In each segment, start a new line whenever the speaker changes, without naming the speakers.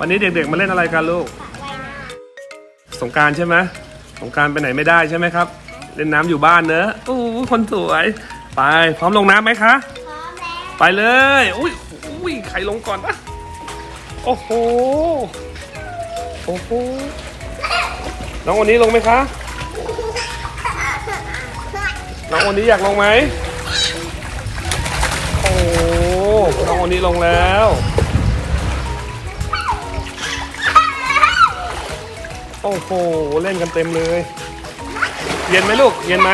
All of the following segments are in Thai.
วันนี้เด็กๆมาเล่นอะไรกันลูก
ไว้นะ
สงกรารใช่ไหมสงกรารไปไหนไม่ได้ใช่ไหมครับ เล่นน้ำอยู่บ้านเนอะอู้คนสวย ไป พร้อมลงน้ำไหมคะ
พร้อมแล้ว
ไปเลย อุ้ยอุ้ยใครลงก่อนนะโอ้โห โอ้โห น้องวันนี้ลงไหมคะ น้องวันนี้อยากลงไหม โอ้โหน้องวันนี้ลงแล้ว โอ้โห เล่นกันเต็มเลย เย็นไหมลูก เย็นไหม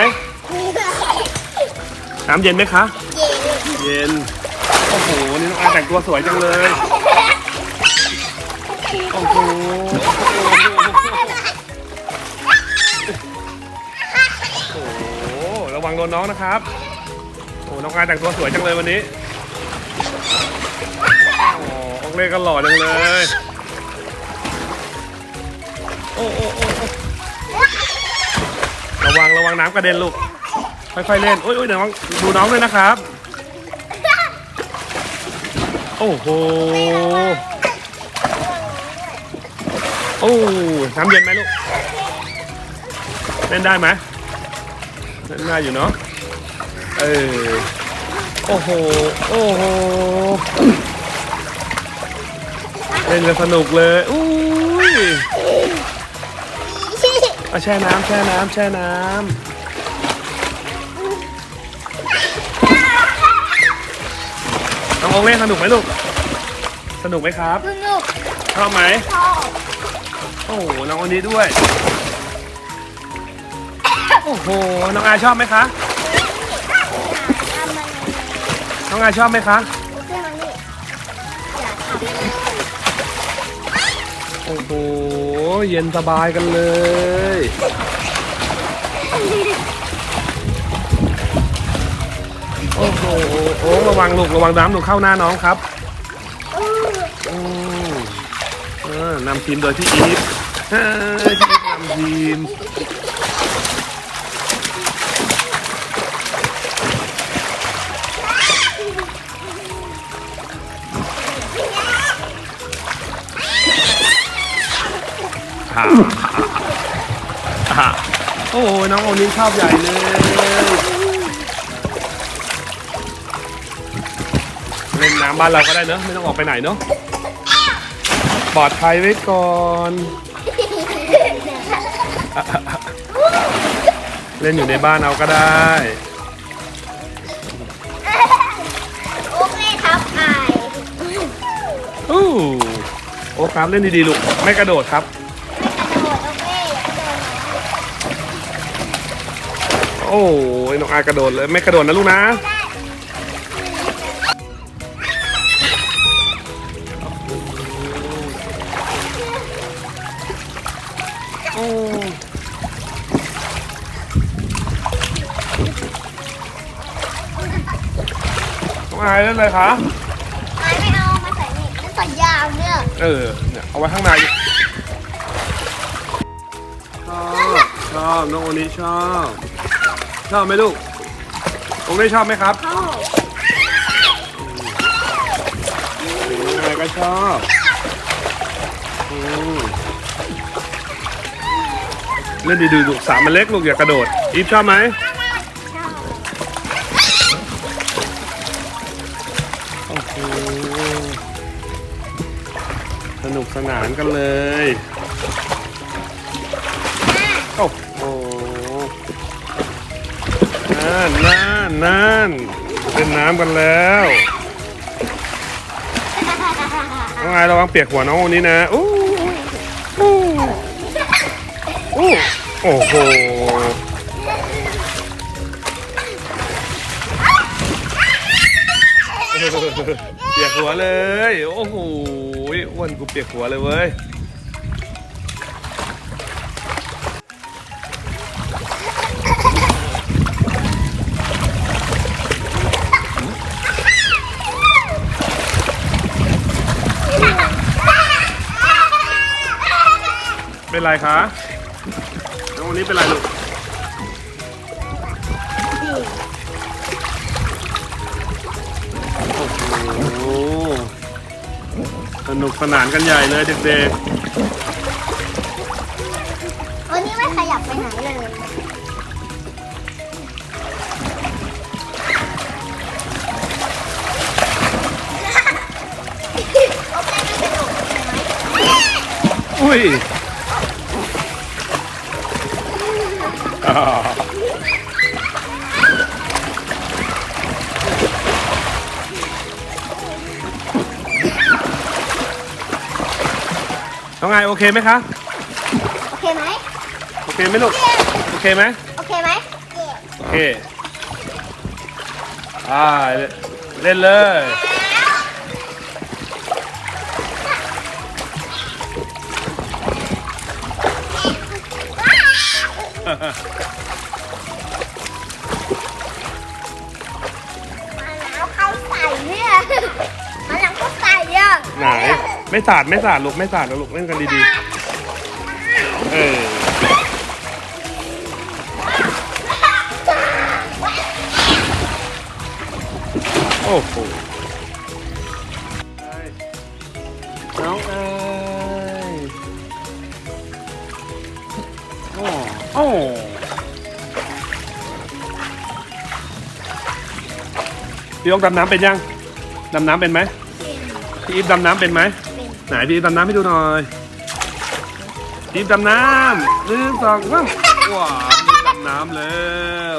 น้ำเย็นไหมคะ
เย็น
เย็น โอ้โห นี่น้องอาแต่งตัวสวยจังเลย โอ้โห โอ้โห ระวังโดนน้องนะครับ โอ้น้องอาแต่งตัวสวยจังเลยวันนี้ โอ้ออกเล่ก็หล่อจังเลย งระวังน้ำกระเด็นลูก ค่อยๆเล่นโอ้ยโอ้ยเดี๋ยวน้องดูน้องด้วยนะครับ โอ้โห โอ้น้ำเย็นไหมลูก เล่นได้ไหมเล่นได้อยู่เนาะ เออ โอ้โห โอ้โห เล่นกันสนุกเลย อุ้ย เอาแช่น้ำแช่น้ำแช่น้ำน้องโองเล่นสนุกไหมลูก สนุกไหมครับ
สนุก
ชอบไหม
ชอบ
โอ้โห น้องอันนี้ด้วย โอ้โห น้องอาชอบไหมคะ
ทำมัน
น้องอาชอบไหมคะ โอ้โห เย็นสบายกันเลย โอ้โหโอ้ระวังลูกระวังน้ำหนูเข้าหน้าน้องครับอืมเออนำทีมโดยพี่อีฟเฮ้ยพี่อีฟนำทีม โอ้โหน้องโอนี้ชอบใหญ่เลยเล่นน้ำบ้านเราก็ได้เนอะไม่ต้องออกไปไหนเนอะปลอดภัยไว้ก่อนเล่นอยู่ในบ้านเอาก็ได้
โอเคครับอาย
อู้โอ้ครับเล่นดีๆลูกไม่กระโดดครับ
ไม่กระโดดโอเคอย่ากระโดดนะ
โอ้ยน้องอายกระโดดเลยไม่กระโดดนะลูกนะ โอ้น้องอายเล่นอะไรคะ
อายไม่เอามาใส่นี่มันใส่ยาวเนี่ย
เออเนี่ยเอาไว้ข้างในชอบชอบน้องโอนี้ชอบ ชอบไหมลูกโอนี้ชอบไหมครับ
เข้า
น้องอายก็ชอบอืมเล่นดีๆลูกสามมันเล็กลูกอย่ากระโดด อีฟชอบไหม
ชอบ
โอ้โหสนุกสนานกันเลย โอ้โห นั่นนั่นนั่นเล่นน้ำกันแล้วน้องไอายระวังเปียกหัวน้องคนนี้นะอู้อู้อู้โอ้โหเปียกหัวเลย โอ้โหอ้วนกูเปียกหัวเลยเว้ย เป็นไรคะน้องวันนี้เป็นไรลูกโอ้โหสนุกสนานกันใหญ่เลยเด็ก
วันนี้ไม่ขยับไปไหนเลยโอเคไม่กระโดดใช่ไหม
ๆอุ้ย น้องไงโอเคไหมคะ
โอเคไหม
โอเคไหมลูก โอเคไหม
โอเคไหม
โอเค อ่า เล่นเลย
มาแล้วเขาใส่เนี่ยมาแล้วเขาใส่อะ
ไหน ไม่สาดไม่สาดลูกไม่สาดนะลูกเล่นกันดีๆ เออโอ้โหน้องเอ้ยโอ้โอ้พี่ยกดำน้ำเป็นยัง ดำน้ำเป็นไหมพี่อีฟดำน้ำเป็นไหม ไหนพี่ดำน้ำให้ดูหน่อยพี่อีฟดำน้ำหนึ่งสองสามว้าวพี่อีฟดำน้ำแล้ว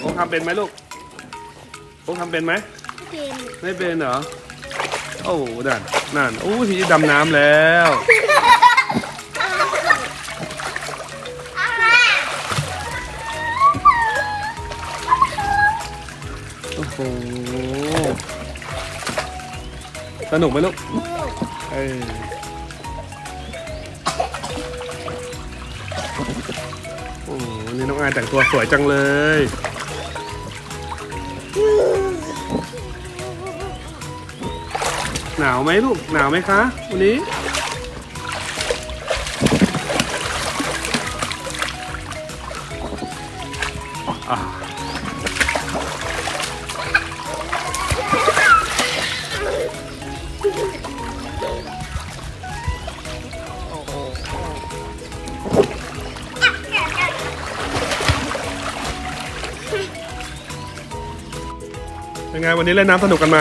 โอ้ทำเป็นไหมลูกโอ้ทำเป็นไหม
เป็น
ไม่เป็นเหรอโอ้นั่นนั่นโอ้พี่ดำน้ำแล้วโอ้โหสนุกไหมลูก ออโอ้โหนี่น้องอายแต่งตัวสวยจังเลยหนาวไหมลูกหนาวไหมคะ วันนี้ เป็นไงวันนี้เล่นน้ำสนุกกันไหม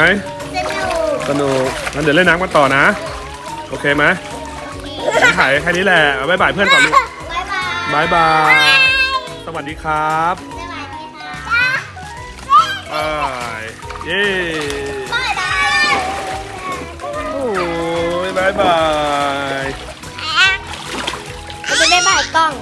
สนุก
สนุกงั้นเดี๋ยวเล่นน้ำกันต่อนะ โอเคไหมงั้นถ่ายแค่นี้แหละเอาบ๊ายบายเพื่อนก่อนลูก
บ๊ายบาย
บ๊ายบาย สวัสดีครับ
สวัสดีค่ะ
บ๊ายเย้
บ๊ายบาย
โอ้ยบ๊ายบาย
เราจะบ๊ายบายกล้อง